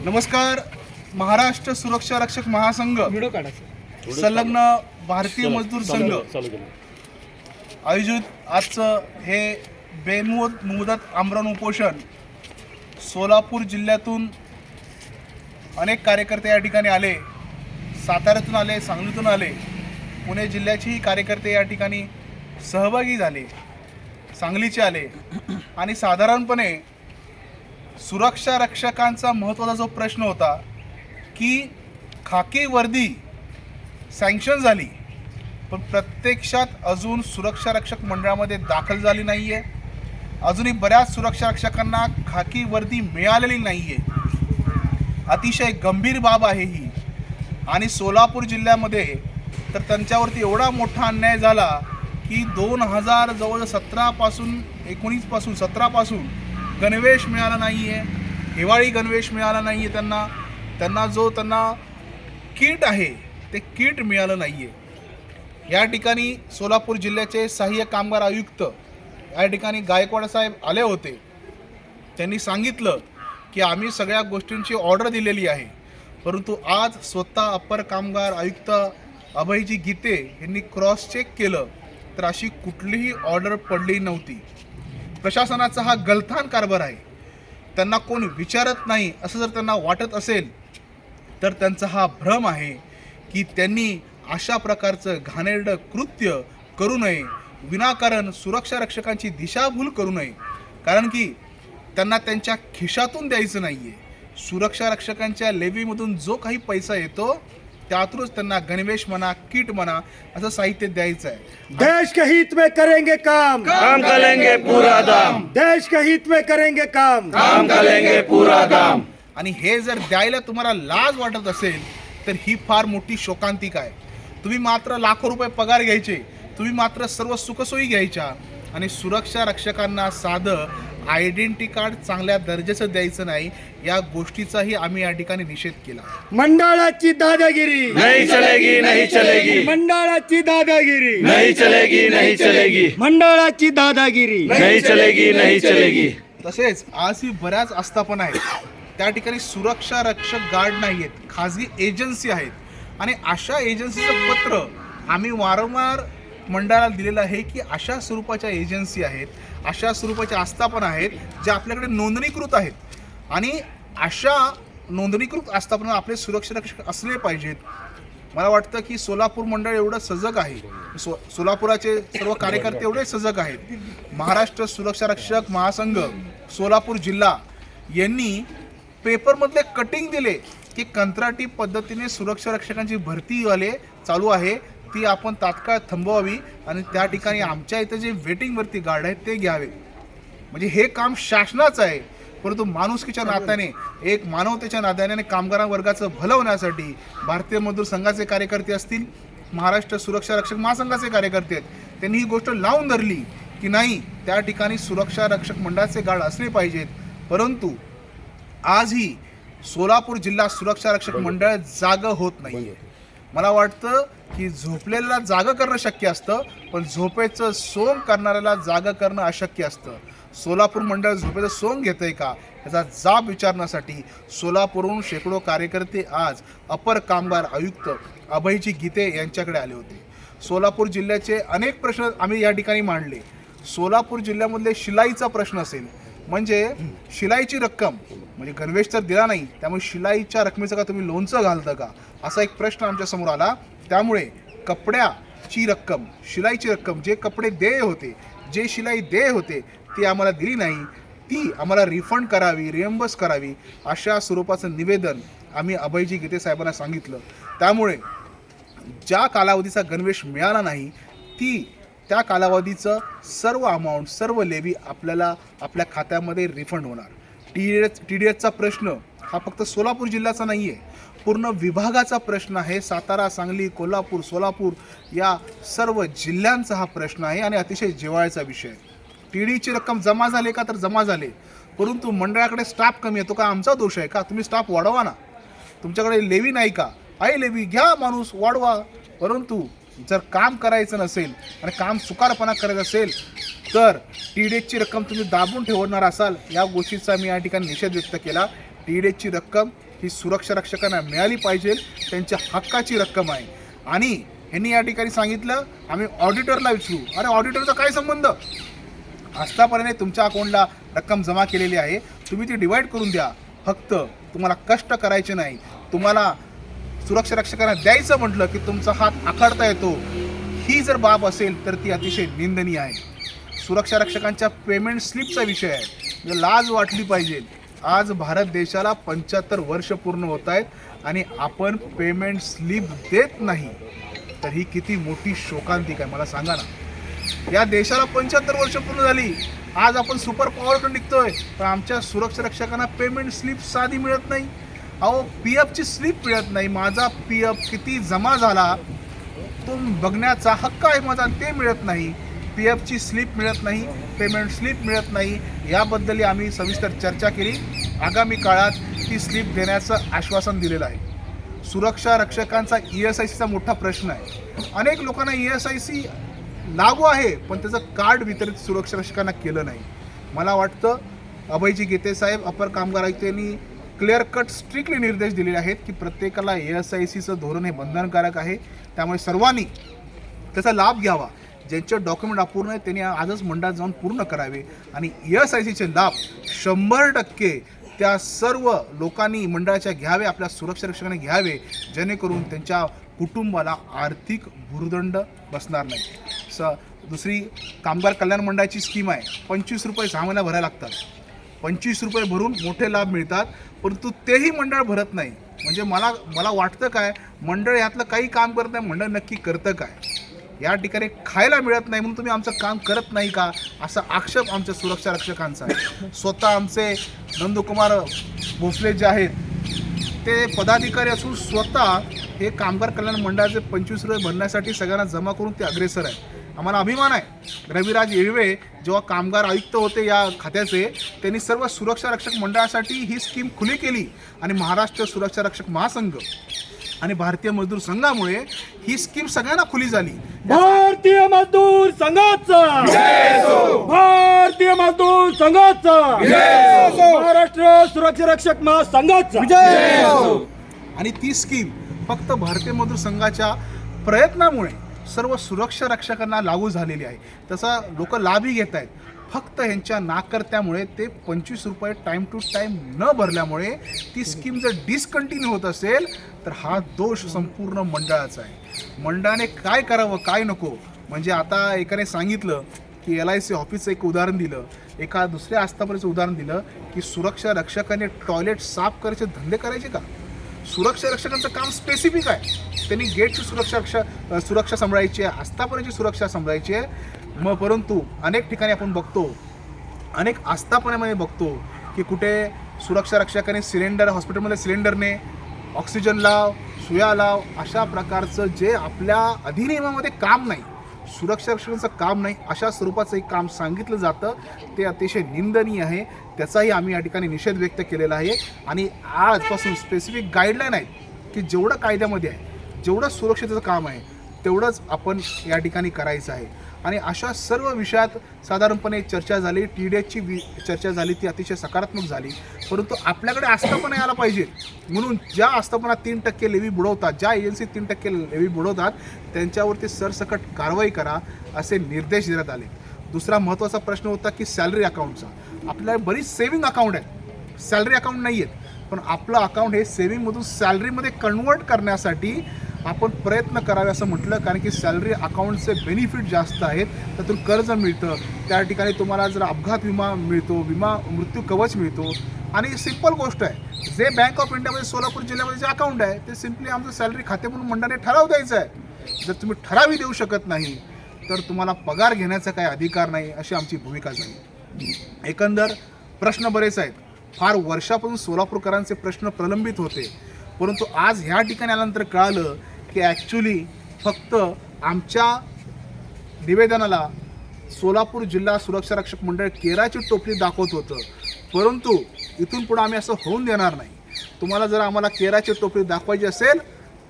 नमस्कार महाराष्ट्र सुरक्षा रक्षक महासंघ संलग्न भारतीय मजदूर संघ आयोजित आजचं हे बेमुद मुदत आमरण उपोषण सोलापूर जिल्ह्यातून अनेक कार्यकर्ते या ठिकाणी आले साताऱ्यातून आले सांगलीतून आले पुणे जिल्ह्याचेही कार्यकर्ते या ठिकाणी सहभागी झाले सांगलीचे आले आणि साधारणपणे सुरक्षा रक्षकांचा महत्त्वाचा जो प्रश्न होता की खाकी वर्दी सँक्शन झाली पण प्रत्यक्षात अजून सुरक्षा रक्षक मंडळामध्ये दाखल झाली नाही आहे अजूनही बऱ्याच सुरक्षा रक्षकांना खाकी वर्दी मिळालेली नाही आहे अतिशय गंभीर बाब आहे ही. आणि सोलापूर जिल्ह्यामध्ये तर त्यांच्यावरती एवढा मोठा अन्याय झाला की दोन हजार जवळ सतरापासून एकोणीसपासून सतरापासून गणवेश मिळाला नाही आहे हिवाळी गणवेश मिळाला नाही आहे त्यांना. त्यांना जो त्यांना किट आहे ते किट मिळालं नाही आहे या ठिकाणी सोलापूर जिल्ह्याचे सहाय्यक कामगार आयुक्त या ठिकाणी गायकवाड साहेब आले होते. त्यांनी सांगितलं की आम्ही सगळ्या गोष्टींची ऑर्डर दिलेली आहे. परंतु आज स्वतः अप्पर कामगार आयुक्त अभयजी गीते यांनी क्रॉस चेक केलं तर अशी कुठलीही ऑर्डर पडली नव्हती. प्रशासनाचा हा गलथान कारभार आहे. त्यांना कोण विचारत नाही असं जर त्यांना वाटत असेल तर त्यांचा हा भ्रम आहे की त्यांनी अशा प्रकारचं घाणेरडं कृत्य करू नये. विनाकारण सुरक्षा रक्षकांची दिशाभूल करू नये. कारण की त्यांना त्यांच्या खिशातून द्यायचं नाही आहे सुरक्षा रक्षकांच्या लेवीमधून जो काही पैसा येतो त्यातूनच त्यांना गणवेश म्हणा किट म्हणा असं साहित्य द्यायचं आहे. देश के हित में करेंगे काम। काम करेंगे पूरा दाम। देश के हित में करेंगे काम। काम करेंगे पूरा दाम। आणि हे जर द्यायला तुम्हाला लाज वाटत असेल तर ही फार मोठी शोकांतिका आहे. तुम्ही मात्र लाखो रुपये पगार घ्यायचे तुम्ही मात्र सर्व सुखसोयी घ्यायच्या आणि सुरक्षा रक्षकांना साधं आयडेंटिटी कार्ड चांगल्या दर्जाचं द्यायचं नाही या गोष्टीचाही आम्ही या ठिकाणी निषेध केला. मंडळाची दादागिरी. नहीं चलेगी नहीं चलेगी. मंडळाची दादागिरी. नहीं चलेगी नहीं चलेगी. मंडळाची दादागिरी. नहीं चलेगी नहीं चलेगी. तसेच आज ही बऱ्याच आस्थापना आहेत. त्या ठिकाणी सुरक्षा रक्षक गार्ड नाही आहेत खाजगी एजन्सी आहेत. आणि अशा एजन्सीचं पत्र आम्ही वारंवार मंडळाला दिलेलं आहे की अशा स्वरूपाच्या एजन्सी आहेत अशा स्वरूपाच्या आस्थापना आहेत ज्या आपल्याकडे नोंदणीकृत आहेत. आणि अशा नोंदणीकृत आस्थापना आपले सुरक्षारक्षक असले पाहिजेत. मला वाटतं की सोलापूर मंडळ एवढं सजग आहे. सो सोलापुराचे सर्व कार्यकर्ते एवढे सजग आहेत. महाराष्ट्र सुरक्षा रक्षक महासंघ सोलापूर जिल्हा यांनी पेपरमधले कटिंग दिले की कंत्राटी पद्धतीने सुरक्षा रक्षकांची भरती आले चालू आहे. ती आपण तात्काळ थांबवावी आणि त्या ठिकाणी आमच्या इथं जे वेटिंगवरती गार्ड आहेत ते घ्यावे. म्हणजे हे काम शासनाचं आहे. परंतु माणुसकीच्या नात्याने एक मानवतेच्या नात्याने आणि कामगार वर्गाचं भलं होण्यासाठी भारतीय मजदूर संघाचे कार्यकर्ते असतील महाराष्ट्र सुरक्षा रक्षक महासंघाचे कार्यकर्ते आहेत त्यांनी ही गोष्ट लावून धरली की नाही त्या ठिकाणी सुरक्षा रक्षक मंडळाचे गार्ड असले पाहिजेत. परंतु आजही सोलापूर जिल्हा सुरक्षा रक्षक मंडळ जाग होत नाही. मला वाटतं की झोपलेल्याला जागं करणं शक्य असतं पण झोपेचं सोंग करणाऱ्याला जागं करणं अशक्य असतं. सोलापूर मंडळ झोपेचं सोंग घेतंय का? याचा जाब विचारण्यासाठी सोलापूरहून शेकडो कार्यकर्ते आज अपर कामगार आयुक्त अभयजी गीते यांच्याकडे आले होते. सोलापूर जिल्ह्याचे अनेक प्रश्न आम्ही या ठिकाणी मांडले. सोलापूर जिल्ह्यामधले शिलाईचा प्रश्न असेल म्हणजे शिलाईची रक्कम म्हणजे गणवेश तर दिला नाही त्यामुळे शिलाईच्या रकमेचं का तुम्ही लोणचं घालतं का? असा एक प्रश्न आमच्यासमोर आला. त्यामुळे कपड्याची रक्कम शिलाईची रक्कम जे कपडे देय होते जे शिलाई देय होते ती आम्हाला दिली नाही. ती आम्हाला रिफंड करावी रिएम्बर्स करावी अशा स्वरूपाचं निवेदन आम्ही अभयजी गीते साहेबांना सांगितलं. त्यामुळे ज्या कालावधीचा गणवेश मिळाला नाही ती त्या कालावधीचं सर्व अमाऊंट सर्व लेवी आपल्याला आपल्या खात्यामध्ये रिफंड होणार. T D H T D एचचा प्रश्न हा फक्त सोलापूर जिल्ह्याचा नाही आहे पूर्ण विभागाचा प्रश्न आहे. सातारा सांगली कोल्हापूर सोलापूर या सर्व जिल्ह्यांचा हा प्रश्न आहे आणि अतिशय जिव्हाळ्याचा विषय आहे. टी डीची रक्कम जमा झाली का तर जमा झाले. परंतु मंडळाकडे स्टाफ कमी आहे. तो का आमचा दोष आहे का? तुम्ही स्टाफ वाढवा ना. तुमच्याकडे लेवी नाही का? आहे लेवी घ्या माणूस वाढवा. परंतु जर काम करायचं नसेल आणि काम सुकारपणा करायचं असेल तर टी डी एचची रक्कम तुम्ही दाबून ठेवणार असाल. या गोष्टीचा मी या ठिकाणी निषेध व्यक्त केला. टी डी एचची रक्कम ही सुरक्षा रक्षकांना मिळाली पाहिजे. त्यांच्या हक्काची रक्कम आहे. आणि ह्यांनी या ठिकाणी सांगितलं आम्ही ऑडिटरला विचारू. अरे ऑडिटरचा काय संबंध? आस्थापनाने तुमच्या अकाउंटला रक्कम जमा केलेली आहे. तुम्ही ती डिवाईड करून द्या. फक्त तुम्हाला कष्ट करायचे नाही. तुम्हाला सुरक्षा रक्षकांना द्यायचं म्हटलं की तुमचा हात आखडता येतो. ही जर बाब असेल तर ती अतिशय निंदनीय आहे. सुरक्षा रक्षकांच्या पेमेंट स्लिपचा विषय आहे. म्हणजे लाज वाटली पाहिजे. आज भारत देशाला पंच्याहत्तर वर्ष पूर्ण होत आहेत आणि आपण पेमेंट स्लिप देत नाही. तर ही किती मोठी शोकांतिक आहे मला सांगा ना. या देशाला पंच्याहत्तर वर्ष पूर्ण झाली. आज आपण सुपर पॉवरकडे निघतोय. पण आमच्या सुरक्षा रक्षकांना पेमेंट स्लिप साधी मिळत नाही. अहो पी एफची स्लिप मिळत नाही. माझा पी एफ किती जमा झाला तो बघण्याचा हक्क आहे माझा ते मिळत नाही. पी एफची स्लिप मिळत नाही पेमेंट स्लिप मिळत नाही. याबद्दल आम्ही सविस्तर चर्चा केली. आगामी काळात ती स्लिप देण्याचं आश्वासन दिलेलं आहे. सुरक्षा रक्षकांचा ई एस आय सीचा मोठा प्रश्न आहे. अनेक लोकांना ई एस आय सी लागू आहे पण त्याचं कार्ड वितरित सुरक्षा रक्षकांना केलं नाही. मला वाटतं अभयजी गीते साहेब अपर कामगार आयुक्तांनी क्लिअर कट स्ट्रिक्टली निर्देश दिलेले आहेत की प्रत्येकाला ए एस आय सीचं धोरण हे बंधनकारक आहे. त्यामुळे सर्वांनी त्याचा लाभ घ्यावा. ज्यांचे डॉक्युमेंट अपूर्ण आहेत त्यांनी आजच मंडळात जाऊन पूर्ण करावे. आणि E एस आय सीचे लाभ शंभर टक्के त्या सर्व लोकांनी मंडळाच्या घ्यावे आपल्या सुरक्षारक्षकाने घ्यावे. जेणेकरून त्यांच्या कुटुंबाला आर्थिक भूर्दंड बसणार नाही. स दुसरी कामगार कल्याण मंडळाची स्कीम आहे. पंचवीस रुपये सहा महिना भरायला लागतात. पंचवीस रुपये भरून मोठे लाभ मिळतात. परंतु तेही मंडळ भरत नाही. म्हणजे मला मला वाटतं काय मंडळ यातलं काही काम करत नाही मंडळ नक्की करतं काय? या ठिकाणी खायला मिळत नाही म्हणून तुम्ही आमचं काम करत नाही का? असा आक्षेप आमच्या सुरक्षा रक्षकांचा आहे. स्वतः आमचे नंदकुमार भोसले जे आहेत ते पदाधिकारी असून स्वतः हे कामगार कल्याण मंडळाचे पंचवीस रुपये भरण्यासाठी सगळ्यांना जमा करून ते अग्रेसर आहे आम्हाला अभिमान आहे. रविराज येळवे जेव्हा कामगार आयुक्त होते या खात्याचे त्यांनी सर्व सुरक्षा रक्षक मंडळासाठी ही स्कीम खुली केली आणि महाराष्ट्र सुरक्षा रक्षक महासंघ आणि भारतीय मजदूर संघामुळे ही स्कीम सगळ्यांना खुली झाली. भारतीय मजदूर संघाचा! भारतीय मजदूर संघाचा! महाराष्ट्र सुरक्षा रक्षक महासंघाचा! आणि ती स्कीम फक्त भारतीय मजदूर संघाच्या प्रयत्नामुळे सर्व सुरक्षा रक्षकांना लागू झालेली आहे. तसा लोक लाभही घेत आहेत. फक्त ह्यांच्या नाकर्त्यामुळे ते पंचवीस रुपये टाईम टू टाईम न भरल्यामुळे ती स्कीम जर डिसकंटिन्यू होत असेल तर हा दोष संपूर्ण मंडळाचा आहे. मंडळाने काय करावं काय नको? म्हणजे आता एकाने सांगितलं की एल आय सी ऑफिसचं एक उदाहरण दिलं. एका दुसऱ्या आस्थापनेचं उदाहरण दिलं की सुरक्षा रक्षकाने टॉयलेट साफ करायचे धंदे करायचे का? सुरक्षा रक्षकांचं काम स्पेसिफिक आहे. त्यांनी गेटची सुरक्षा रक्षा सुरक्षा सांभाळायची आहे आस्थापनेची सुरक्षा सांभाळायची आहे. मग परंतु अनेक ठिकाणी आपण बघतो अनेक आस्थापनामध्ये बघतो की कुठे सुरक्षा रक्षकाने सिलेंडर हॉस्पिटलमध्ये सिलेंडरने ऑक्सिजन लाव सुया लाव अशा प्रकारचं जे आपल्या अधिनियमामध्ये काम नाही. सुरक्षा काम नाही अशा स्वरूपाचं एक काम सांगितलं जातं. ते अतिशय निंदनीय आहे. त्याचाही आम्ही या ठिकाणी निषेध व्यक्त केलेला आहे. आणि आजपासून स्पेसिफिक गाईडलाईन आहेत की जेवढं कायद्यामध्ये आहे जेवढं सुरक्षेचं काम आहे तेवढंच आपण या ठिकाणी करायचं आहे. आणि अशा सर्व विषयात साधारणपणे चर्चा झाली टी डी एचची वि चर्चा झाली ती अतिशय सकारात्मक झाली. परंतु आपल्याकडे आस्थापना यायला पाहिजे. म्हणून ज्या आस्थापना तीन टक्के लेवी बुडवतात ज्या एजन्सी तीन टक्के लेवी बुडवतात त्यांच्यावरती सरसकट कारवाई करा असे निर्देश देण्यात आले. दुसरा महत्त्वाचा प्रश्न होता की सॅलरी अकाउंटचा आपल्याला बरीच सेविंग अकाउंट आहेत. सॅलरी अकाउंट नाही आहेत पण आपलं अकाउंट हे सेविंगमधून सॅलरीमध्ये कन्वर्ट करण्यासाठी आपण प्रयत्न करावे असं म्हटलं कारण की सॅलरी अकाउंटचे बेनिफिट जास्त आहेत त्यातून कर्ज मिळतं. त्या ठिकाणी तुम्हाला जर अपघात विमा मिळतो विमा मृत्यू कवच मिळतो. आणि सिंपल गोष्ट आहे जे बँक ऑफ इंडियामध्ये सोलापूर जिल्ह्यामध्ये जे अकाउंट आहे ते सिम्पली आमचं सॅलरी खाते म्हणून मंडळाने ठराव द्यायचं आहे. जर तुम्ही ठरावही देऊ शकत नाही तर तुम्हाला पगार घेण्याचा काही अधिकार नाही अशी आमची भूमिका झाली. एकंदर प्रश्न बरेच आहेत. फार वर्षापासून सोलापूरकरांचे प्रश्न प्रलंबित होते. परंतु आज ह्या ठिकाणी आल्यानंतर कळालं की ॲक्च्युली फक्त आमच्या निवेदनाला सोलापूर जिल्हा सुरक्षा रक्षक मंडळ केराची टोपली दाखवत होतं. परंतु इथून पुढं आम्ही असं होऊन देणार नाही. तुम्हाला जर आम्हाला केराची टोपली दाखवायची असेल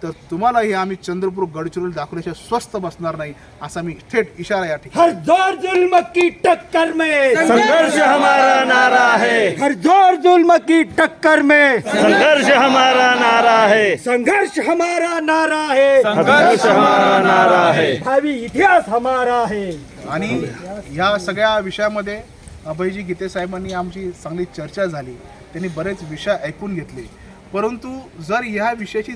तर तुम्हाला हे आम्ही चंद्रपूर गडचिरोली दाखवल्याशिवाय स्वस्त बसणार नाही असा मी थेट इशारा या ठिकाणी हर जोर जुल्म की टक्कर में। संघर्ष हमारा नारा है। हर जोर जुल्म की टक्कर में। संघर्ष हमारा नारा है। संघर्ष हमारा नारा है। संघर्ष हमारा नारा है। भावी इतिहास हमारा है। आणि ह्या सगळ्या विषयामध्ये अभयजी गीते साहेबांनी आमची चांगली चर्चा झाली. त्यांनी बरेच विषय ऐकून घेतले. परंतु जर ह्या विषयाची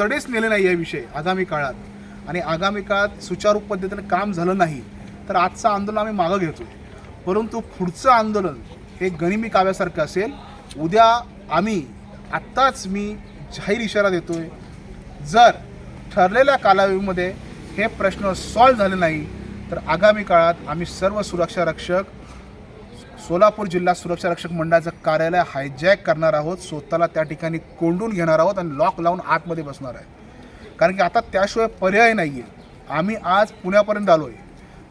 तडेच नेले नाही या विषय आगामी काळात. आणि आगामी काळात सुचारू पद्धतीने काम झालं नाही तर आजचं आंदोलन आम्ही मागं घेतो परंतु पुढचं आंदोलन हे गनिमी काव्यासारखं असेल. उद्या आम्ही आत्ताच मी जाहीर इशारा देतोय जर ठरलेल्या कालावधीमध्ये हे प्रश्न सॉल्व्ह झाले नाही तर आगामी काळात आम्ही सर्व सुरक्षा रक्षक सोलापूर जिल्हा सुरक्षा रक्षक मंडळाचं कार्यालय हायजॅक करणार आहोत. स्वतःला त्या ठिकाणी कोंडून घेणार आहोत आणि लॉक लावून आतमध्ये बसणार आहे. कारण की आता त्याशिवाय पर्याय नाही आहे आम्ही आज पुण्यापर्यंत आलो आहे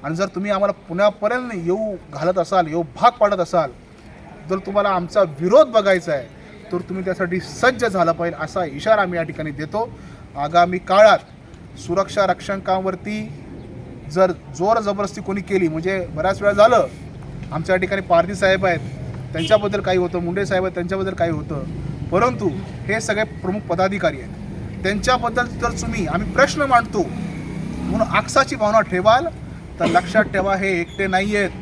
आणि जर तुम्ही आम्हाला पुण्यापर्यंत येऊ घालत असाल येऊ भाग पाडत असाल जर तुम्हाला आमचा विरोध बघायचा आहे तर तुम्ही त्यासाठी सज्ज झाला पाहिजे असा इशारा आम्ही या ठिकाणी देतो. आगामी काळात सुरक्षा रक्षकांवरती जर जोर जबरदस्ती कोणी केली म्हणजे बऱ्याच वेळा झालं आमच्या ठिकाणी पारधी साहेब आहेत त्यांच्याबद्दल काही होतं मुंडे साहेब आहेत त्यांच्याबद्दल काही होतं. परंतु हे सगळे प्रमुख पदाधिकारी आहेत. त्यांच्याबद्दल जर तुम्ही आम्ही प्रश्न मांडतो म्हणून आक्षाची भावना ठेवाल तर लक्षात ठेवा हे एकटे नाही आहेत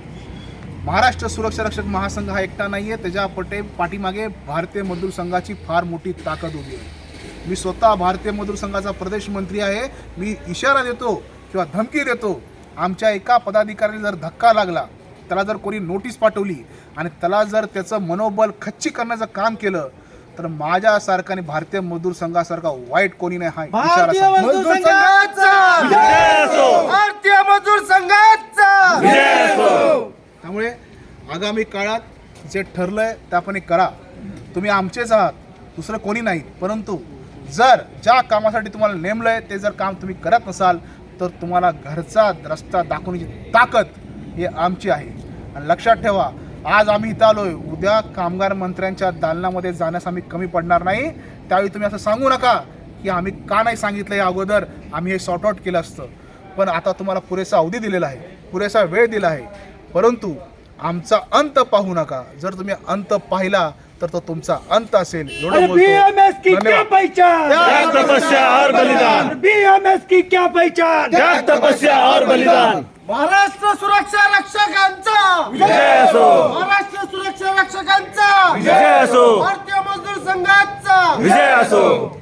महाराष्ट्र सुरक्षा रक्षक महासंघ हा एकटा नाही आहे त्याच्या पटे पाठीमागे भारतीय मजदूर संघाची फार मोठी ताकद उभी आहे. मी स्वतः भारतीय मजदूर संघाचा प्रदेश मंत्री आहे. मी इशारा देतो किंवा धमकी देतो. आमच्या एका पदाधिकाऱ्याला जर धक्का लागला त्याला जर कोणी नोटीस पाठवली आणि त्याला जर त्याचं मनोबल खच्ची करण्याचं काम केलं तर माझ्यासारखा आणि भारतीय मजदूर संघासारखा वाईट कोणी नाही हा इशारा भारतीय. मजदूर संघाचा! विजय असो भारतीय मजदूर संघाचा! विजय असो त्यामुळे आगामी काळात जे ठरलंय ते आपण हे करा. तुम्ही आमचेच आहात दुसरं कोणी नाही. परंतु जर ज्या कामासाठी तुम्हाला नेमलंय ते जर काम तुम्ही करत नसाल तर तुम्हाला घरचा रस्ता दाखवण्याची ताकद ही आमची आहे. आणि लक्षात ठेवा आज आम्ही इथं आलोय. उद्या कामगार मंत्र्यांच्या दालनामध्ये जाण्यास आम्ही कमी पडणार नाही. त्यावेळी तुम्ही असं सांगू नका की आम्ही का नाही सांगितलं या अगोदर आम्ही हे सॉर्ट आऊट केलं असतं. पण आता तुम्हाला पुरेसा अवधी दिलेला आहे पुरेसा वेळ दिला आहे. परंतु आमचा अंत पाहू नका. जर तुम्ही अंत पाहिला तर तो तुमचा अंत असेल. एवढं बोलतो. बीएमएस की क्या धन्यवाद. पहचान त्याग तपस्या और बलिदान. बीएमएस की क्या पहचान? त्याग तपस्या और बलिदान. महाराष्ट्र सुरक्षा रक्षकांचा! विजय असो! महाराष्ट्र सुरक्षा रक्षकांचा! विजय असो! भारतीय मजदूर संघाचा! विजय असो!